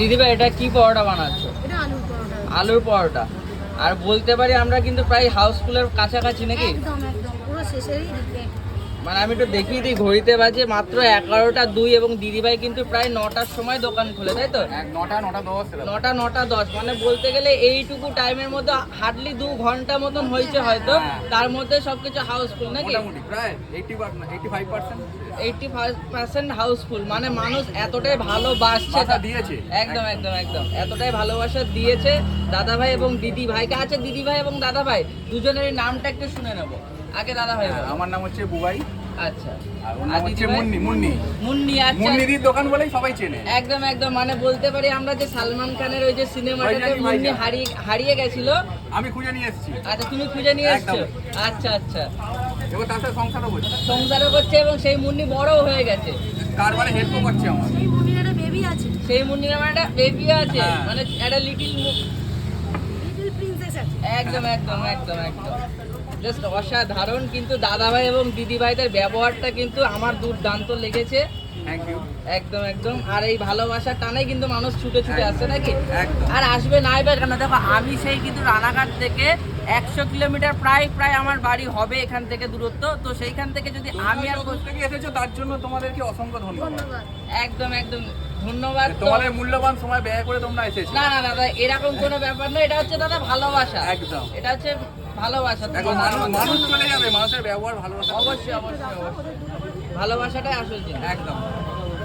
দিদিভাই এটা কি পরোটা বানাচ্ছ? আলুর পরোটা। আর বলতে পারি আমরা কিন্তু প্রায় হাউসফুলের কাছাকাছি নাকি? একদম একদম। পুরো শেষেরই দিকে। মানে আমি একটু দেখিয়ে দিই ঘড়িতে বাজে মাত্র এগারোটা দুই এবং দিদিভাই কিন্তু প্রায় নটার সময় দোকান খোলে তাই তো? নটা নটা দশ নটা নটা দশ মানে বলতে গেলে এইটুকু টাইমের মধ্যে হার্ডলি দু ঘণ্টা মতন হয়েছে হয়তো। হ্যাঁ। তার মধ্যে সবকিছু হাউসফুল নাকি? প্রায় এইটি পার্সেন্ট হাউসফুল মানে মানুষ এতটাই ভালোবাসছে। দিয়েছে। একদম একদম একদম। এতটাই ভালোবাসা দিয়েছে দাদা ভাই এবং দিদি ভাইকে আছে দিদি ভাই এবং দাদা ভাই দুজনেরই নামটা একটু শুনে নেব। আগে দাদা ভাই হ্যাঁ, আমার নাম হচ্ছে বুবাই। আচ্ছা। আর ওর নাম হচ্ছে মুন্নি মুন্নি। মুন্নি আচ্ছা। মুন্নিদির দোকান বলেই সবাই চেনে। একদম একদম। মানে বলতে পারি আমরা যে সালমান খানের ওই যে সিনেমাটাতে মুন্নি হারিয়ে হারিয়ে গেছিল? আমি খুঁজে নিয়ে এসেছি। আচ্ছা তুমি খুঁজে নিয়ে এসছো? আচ্ছা আচ্ছা। তার সাথে সংসারও করছি। সংসারও করছে এবং সেই মুন্নি বড়ও হয়ে গেছে। কারবারে হেল্পও করছে আমার। সেই একটা বেবি আছে। সেই মুন্নির আমার একটা বেবি আছে। হ্যাঁ। মানে একটা লিটিল লিটল প্রিন্সেস আছে। একদম একদম একদম একদম। জাস্ট অসাধারণ কিন্তু দাদাভাই এবং দিদিভাইদের ব্যবহারটা কিন্তু আমার দুর্দান্ত লেগেছে। একদম একদম। আর এই ভালোবাসার টানে কিন্তু মানুষ ছুটে ছুটে আসছে নাকি? আর আসবে নাই বা কেন? দেখো আমি সেই কিন্তু রানাঘাট থেকে একশো কিলোমিটার প্রায় প্রায় আমার বাড়ি হবে এখান থেকে দূরত্ব। তো সেইখান থেকে যদি আমি আর থেকে এসেছ তার জন্য তোমাদেরকে অসংখ্য ধন্যবাদ। ধন্যবাদ। একদম একদম। ধন্যবাদ তোমাদের মূল্যবান সময় ব্যয় করে তোমরা এসেছ। না না দাদা এরকম কোনো ব্যাপার না এটা হচ্ছে দাদা ভালোবাসা। একদম। এটা হচ্ছে ভালোবাসা মানুষ চলে যাবে মানুষের ব্যবহার ভালোবাসা। অবশ্যই অবশ্যই অবশ্যই। ভালোবাসাটাই আসল জিনিস। একদম।